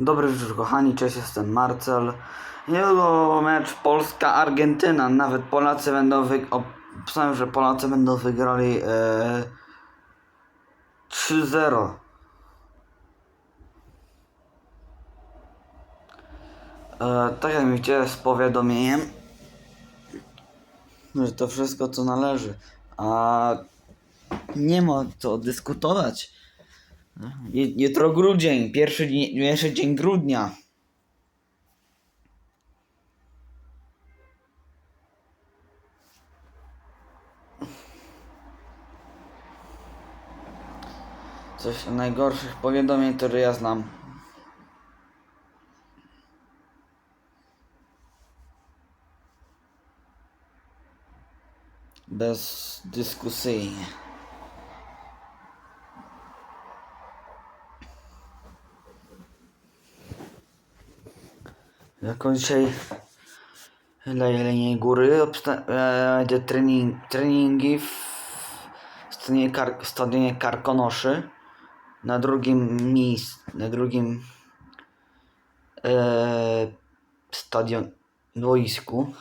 Dobry wieczór kochani, cześć, jestem Marcel. Niedługo mecz Polska-Argentyna. Nawet Polacy będą wy... Że Polacy będą wygrali e... 3-0. E, tak jak widzicie z powiadomieniem, że to wszystko co należy. A nie ma co dyskutować. Ju- Jutro grudzień, pierwszy, pierwszy dzień grudnia. Coś z najgorszych powiadomień, które ja znam. Bezdyskusyjnie. Jako dzisiaj na Jeleniej Góry e, będzie trening, treningi w stadionie, Kar- stadionie Karkonoszy na drugim miejscu, na drugim e, stadion boisku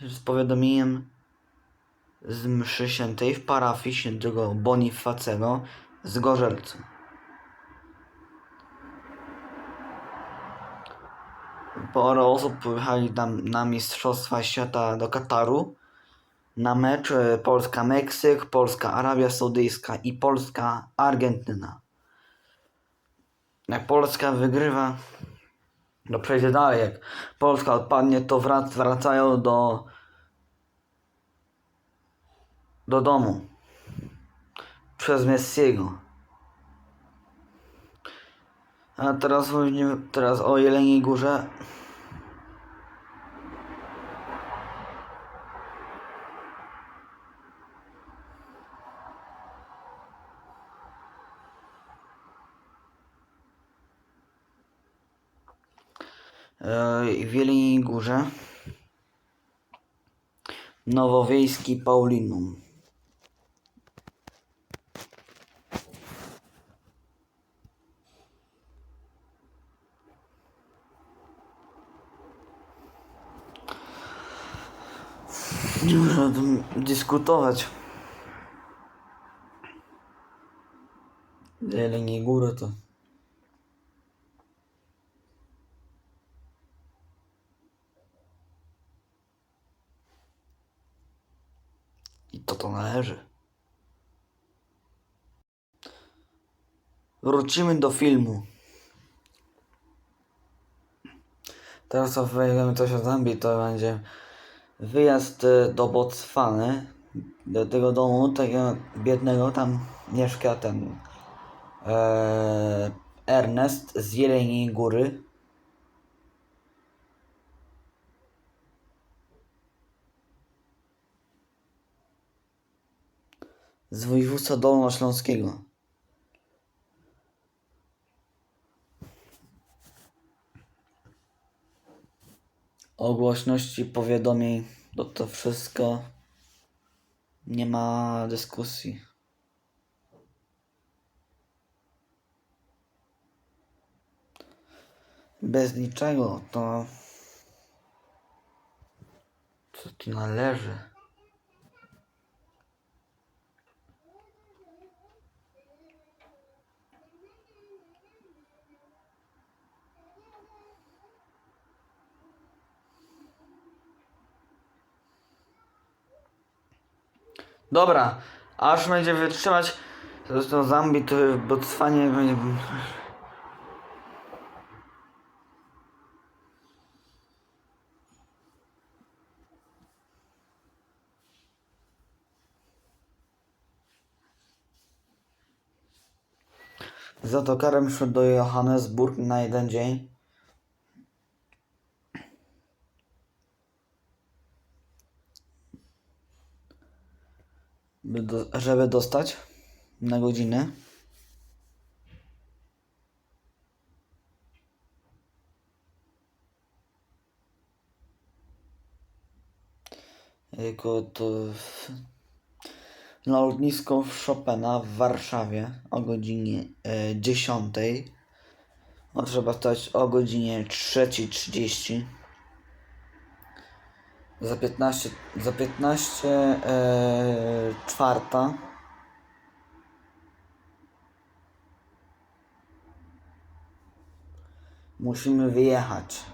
z powiadomieniem z mszy świętej w parafii świętego Bonifacego z Gorzelca. Sporo osób pojechali tam na Mistrzostwa Świata do Kataru na mecz e, Polska-Meksyk, Polska-Arabia Saudyjska i Polska-Argentyna. Jak Polska wygrywa, to przejdzie dalej. Jak Polska odpadnie, to wrac, wracają do do domu przez Messiego. A teraz, mówimy- teraz o Jeleniej Górze. Yy, w Jeleniej Górze. Nowowiejski Paulinum. Nie można dyskutować. Jeleniej Góry to... I to to należy. Wrócimy do filmu. Teraz wejdziemy coś o Zambii, to będzie wyjazd e, do Botswany, do tego domu, tego biednego, tam mieszka ten e, Ernest z Jeleniej Góry. Z województwa dolnośląskiego. O głośności powiadomień, to to wszystko nie ma dyskusji. Bez niczego to co tu należy. Dobra, aż będzie wytrzymać. Zresztą Zambii to w Botswanie będzie. Z autokarem szedł do Johannesburg na jeden dzień. Do, żeby dostać na godzinę. Jako to na lotnisko Chopina w Warszawie o godzinie e, 10. No, trzeba stać o godzinie 3.30. Za 15, za 15 e, czwarta. Musimy wyjechać.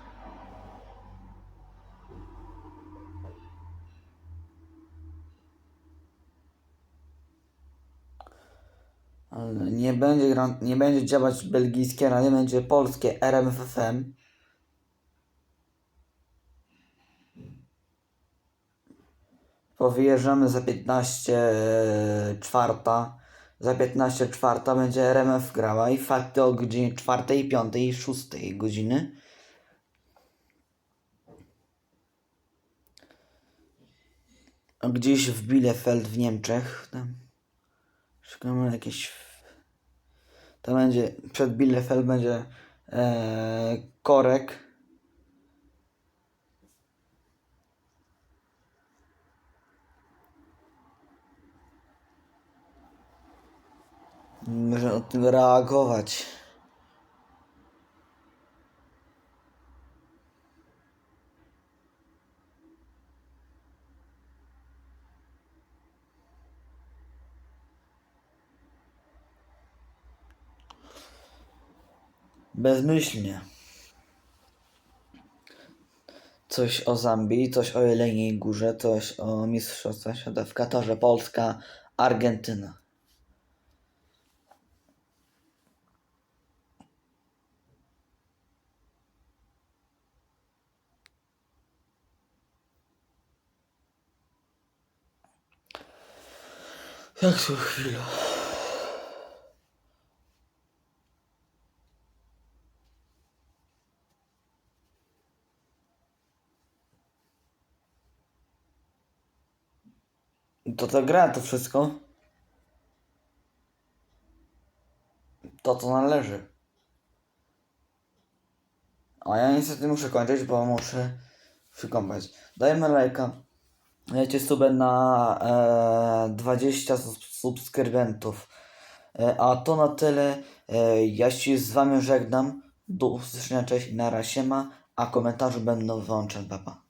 Ale nie będzie, nie będzie działać belgijskie radio, będzie polskie RMFFM. Bo wyjeżdżamy za 15 e, czwarta. Za 15 czwarta będzie RMF grała i fakty o godzinie 4, 5 i 6 godziny. Gdzieś w Bielefeld w Niemczech. Tam szukamy jakieś. To będzie przed Bielefeld będzie e, korek. Może od tym reagować. Bezmyślnie. Coś o Zambii, coś o Jeleniej Górze, coś o Mistrzostwach Świata w Katarze, Polska, Argentyna. Jak to chwila? To ta gra, to wszystko. To to należy. A ja niestety muszę kończyć, bo muszę przykąpać. Dajemy lajka. Dajcie subę na e, 20 sub- subskrybentów. E, a to na tyle. E, ja się z wami żegnam. Do usłyszenia, cześć, na siema. A komentarze będą wyłączone, papa.